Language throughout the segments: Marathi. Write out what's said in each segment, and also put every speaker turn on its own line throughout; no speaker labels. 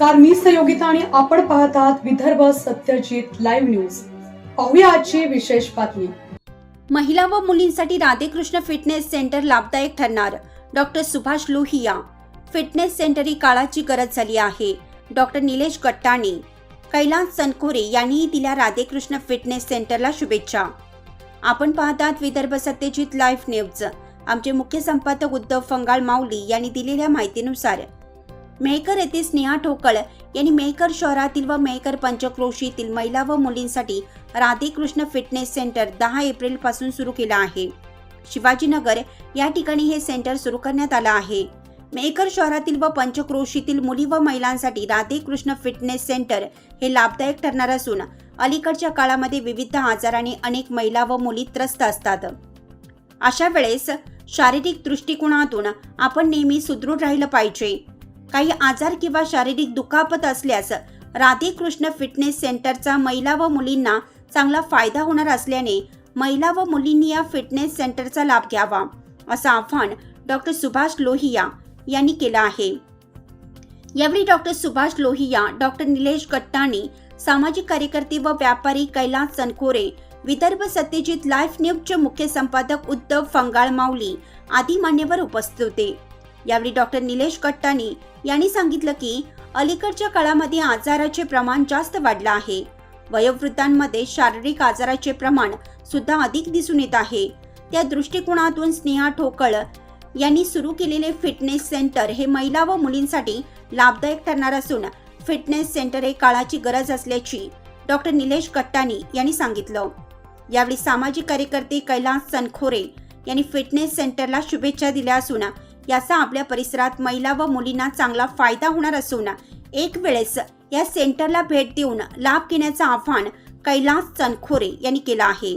नमस्कार मी सहयोगिता आणि आपण पाहत आहात विदर्भ सत्यजित लाईव्ह न्यूज. पाहूया आजची विशेष बातमी.
महिला व मुलींसाठी राधेकृष्ण फिटनेस सेंटर लाभदायक ठरणार. Doctor Subhash Lohia fitness centre ही काळाची गरज झाली आहे. डॉक्टर निलेश गट्टाणे कैलास सनकोरे यांनीही दिल्या राधेकृष्ण फिटनेस सेंटरला शुभेच्छा. आपण पाहतात विदर्भ सत्यजित लाईव्ह न्यूज. आमचे मुख्य संपादक उद्धव फंगाळ माऊली यांनी दिलेल्या माहितीनुसार मेहकर येथे स्नेहा ठोकळ यांनी मेहकर शहरातील व मेहकर पंचक्रोशीतील महिला व मुलींसाठी राधेकृष्ण फिटनेस सेंटर दहा एप्रिलपासून सुरू केलं आहे. शिवाजीनगर या ठिकाणी हे सेंटर सुरू करण्यात आलं आहे. मेहकर शहरातील व पंचक्रोशीतील मुली व महिलांसाठी राधेकृष्ण फिटनेस सेंटर हे लाभदायक ठरणार असून अलीकडच्या काळामध्ये विविध आजाराने अनेक महिला व मुली त्रस्त असतात. अशा वेळेस शारीरिक दृष्टिकोनातून आपण नेहमी सुदृढ राहिलं पाहिजे. काही आजार किंवा शारीरिक दुखापत असल्यास राधेकृष्ण फिटनेस सेंटरचा महिला व मुलींना चांगला फायदा होणार असल्याने महिला व मुलींनी या फिटनेस सेंटरचा लाभ घ्यावा असं आव्हान डॉक्टर सुभाष लोहिया यांनी केलं आहे. यावेळी डॉक्टर सुभाष लोहिया डॉक्टर निलेश कट्टाणी सामाजिक कार्यकर्ते व व्यापारी कैलास सनखोरे विदर्भ सत्यजित लाईफ न्यूजचे मुख्य संपादक उद्धव फंगाळ माऊली आदी मान्यवर उपस्थित होते. यावेळी डॉक्टर निलेश कट्टाणी यांनी सांगितलं की अलीकडच्या काळामध्ये आजाराचे प्रमाण जास्त वाढलं आहे. वयोवृद्धांमध्ये शारीरिक आजाराचे प्रमाण सुद्धा अधिक दिसून येत आहे. त्या दृष्टिकोनातून स्नेहा ठोकळ यांनी सुरू केलेले फिटनेस सेंटर हे महिला व मुलींसाठी लाभदायक ठरणार असून फिटनेस सेंटर हे काळाची गरज असल्याची डॉक्टर निलेश कट्टानी यांनी सांगितलं. यावेळी सामाजिक कार्यकर्ते कैलास सनखोरे यांनी फिटनेस सेंटरला शुभेच्छा दिल्या असून याचा आपल्या परिसरात महिला व मुलींना चांगला फायदा होणार असून एक वेळेस या सेंटरला भेट देऊन लाभ घेण्याचं आवाहन कैलास चनखोरे यांनी केलं आहे.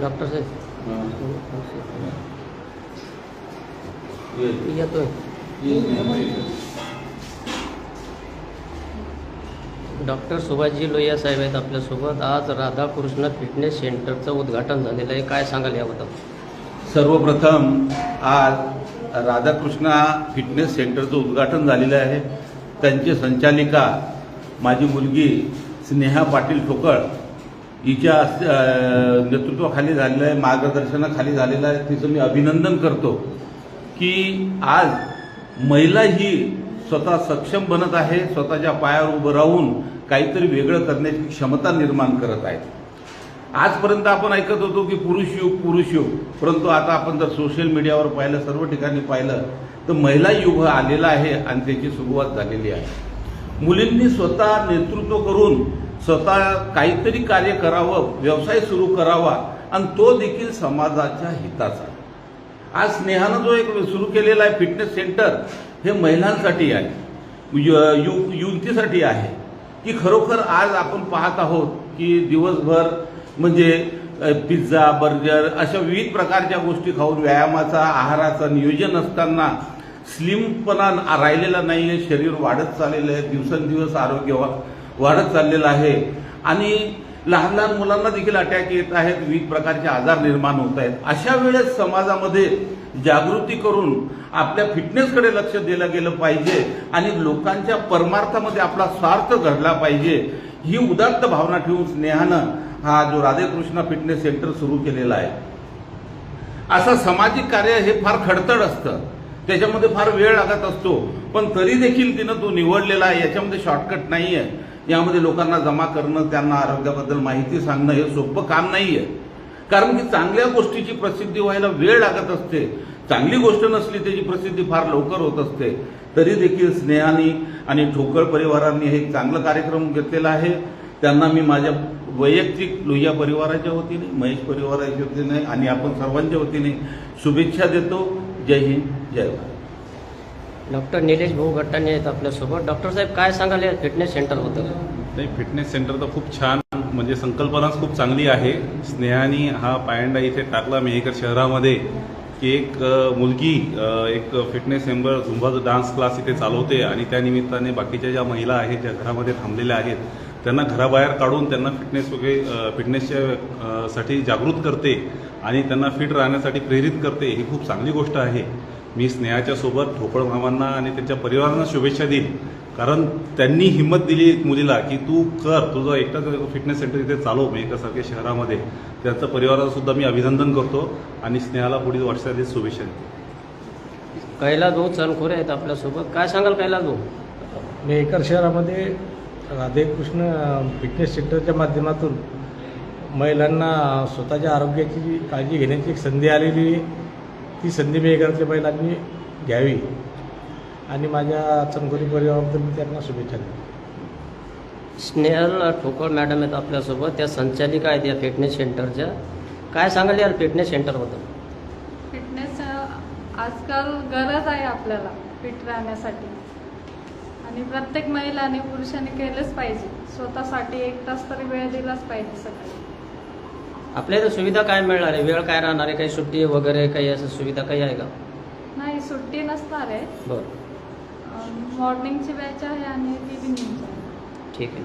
डॉक्टर साहेब.
ये
येतोय. डॉक्टर सुभाषजी लोहिया साहेब आहेत आपल्यासोबत. आज राधाकृष्ण फिटनेस सेंटरचं उद्घाटन झालेलं आहे. काय सांगाल याबद्दल?
सर्वप्रथम आज राधाकृष्णा फिटनेस सेंटरचं उद्घाटन झालेलं आहे. त्यांची संचालिका माझी मुलगी स्नेहा पाटील ठोकळ हिच्या नेतृत्वाखाली झालेलं आहे मार्गदर्शनाखाली झालेलं आहे. तिचं मी अभिनंदन करतो की आज महिला ही स्वतः सक्षम बनत आहे स्वतःच्या पायावर उभं राहून काहीतरी वेगळं करण्याची क्षमता निर्माण करत आहेत आजपर्यंत आपण ऐकत होतो की पुरुष युग पुरुष युग. परंतु आता आपण जर सोशल मीडियावर पाहिलं सर्व ठिकाणी पाहिलं तर महिला युग आलेला आहे आणि त्याची सुरुवात झालेली आहे. मुलींनी स्वतः नेतृत्व करून स्वतः काहीतरी कार्य करावं व्यवसाय सुरू करावा आणि तो देखील समाजाच्या हिताचा. आज स्नेहानं जो एक सुरू केलेला आहे फिटनेस सेंटर हे महिलांसाठी आहे. यु- यु- युवतीसाठी आहे. की खरोखर आज आपण पाहत आहोत की दिवसभर म्हणजे पिझ्झा बर्गर अशा विविध प्रकारच्या गोष्टी खाऊन व्यायामाचा आहाराचं नियोजन असताना स्लिमपणा राहिलेला नाही आहे शरीर वाढत चाललेलं आहे दिवसेंदिवस आरोग्य वा- वाढत चाललेलं आहे. आणि लहान लहान मुलांना देखील अटॅक येत आहेत विविध प्रकारचे आजार निर्माण होत आहेत. अशा वेळेस समाजामध्ये जागृती करून आपल्या फिटनेसकडे लक्ष दिलं गेलं पाहिजे आणि लोकांच्या परमार्थामध्ये आपला स्वार्थ घडला पाहिजे. ही उदात्त भावना ठेवून स्नेहानं हा जो राधेकृष्ण फिटनेस सेंटर सुरू केलेला आहे. असं सामाजिक कार्य हे फार खडतड असतं. त्याच्यामध्ये फार वेळ लागत असतो. पण तरी देखील तिनं तो निवडलेला आहे. याच्यामध्ये शॉर्टकट नाही आहे यामध्ये लोकांना जमा करणं त्यांना आरोग्याबद्दल माहिती सांगणं हे सोपं काम नाही आहे कारण की चांगल्या गोष्टीची प्रसिद्धी व्हायला वेळ लागत असते. चांगली गोष्ट नसली त्याची प्रसिद्धी फार लवकर होत असते. तरी देखील स्नेहानी आणि ठोकळ परिवारांनी हे एक चांगलं कार्यक्रम घेतलेला आहे. त्यांना मी माझ्या वैयक्तिक लोहिया परिवाराच्या वतीने महेश परिवाराच्या वतीने आणि आपण सर्वांच्या वतीने शुभेच्छा देतो. जय हिंद जय भारत.
डॉक्टर निलेश भाऊ गट्टाणे आहेत आपल्यासोबत. डॉक्टर साहेब काय सांगाल या फिटनेस सेंटरबद्दल
नाही फिटनेस सेंटर तर खूप छान म्हणजे संकल्पनाच खूप चांगली आहे. स्नेहानी हा पायंडा इथे टाकला मेहकर शहरामध्ये की एक मुलगी एक फिटनेस मेंबर झुंबाचा डान्स क्लास इथे चालवते आणि त्या निमित्ताने बाकीच्या ज्या महिला आहेत ज्या घरामध्ये थांबलेल्या आहेत त्यांना घराबाहेर काढून त्यांना फिटनेस वगैरे फिटनेसच्या साठी जागृत करते आणि त्यांना फिट राहण्यासाठी प्रेरित करते ही खूप चांगली गोष्ट आहे. मी स्नेहाच्या सोबत ठोकळ मामांना आणि त्यांच्या परिवारांना शुभेच्छा देईन. कारण त्यांनी हिंमत दिली मुलीला की तू कर तुझं एकटाच फिटनेस सेंटर इथे चालव मेहकरसारख्या शहरामध्ये. त्यांचं परिवाराचं सुद्धा मी अभिनंदन करतो आणि स्नेहाला पुढील वाटचालीत शुभेच्छा देतो.
कैलास भाऊ चनखोरे आहेत आपल्यासोबत. काय सांगाल कैलास भाऊ?
मेहकर शहरामध्ये राधेकृष्ण फिटनेस सेंटरच्या माध्यमातून महिलांना स्वतःच्या आरोग्याची काळजी घेण्याची एक संधी आलेली आहे ती संधी मेहकरच्या महिलांनी घ्यावी. आणि माझ्या चमकोरी परिवाराबद्दल मी त्यांना शुभेच्छा देतो.
स्नेहल ठोकळ मॅडम आहेत आपल्यासोबत. त्या संचालिका आहेत या फिटनेस सेंटरच्या काय सांगाल या फिटनेस सेंटरबद्दल
फिटनेस आजकाल गरज आहे आपल्याला फिट राहण्यासाठी. आणि प्रत्येक महिलाने पुरुषाने केलंच पाहिजे. स्वतःसाठी एक तास तरी वेळ दिलाच पाहिजे सकाळी
आपल्या इथं सुविधा काय मिळणार आहे? वेळ काय राहणार आहे? काही सुट्टी वगैरे काही असं सुविधा काही आहे का?
नाही सुट्टी नसणार आहे.
बरं.
मॉर्निंगची बॅच आहे आणि इव्हिनिंगची
ठीक आहे.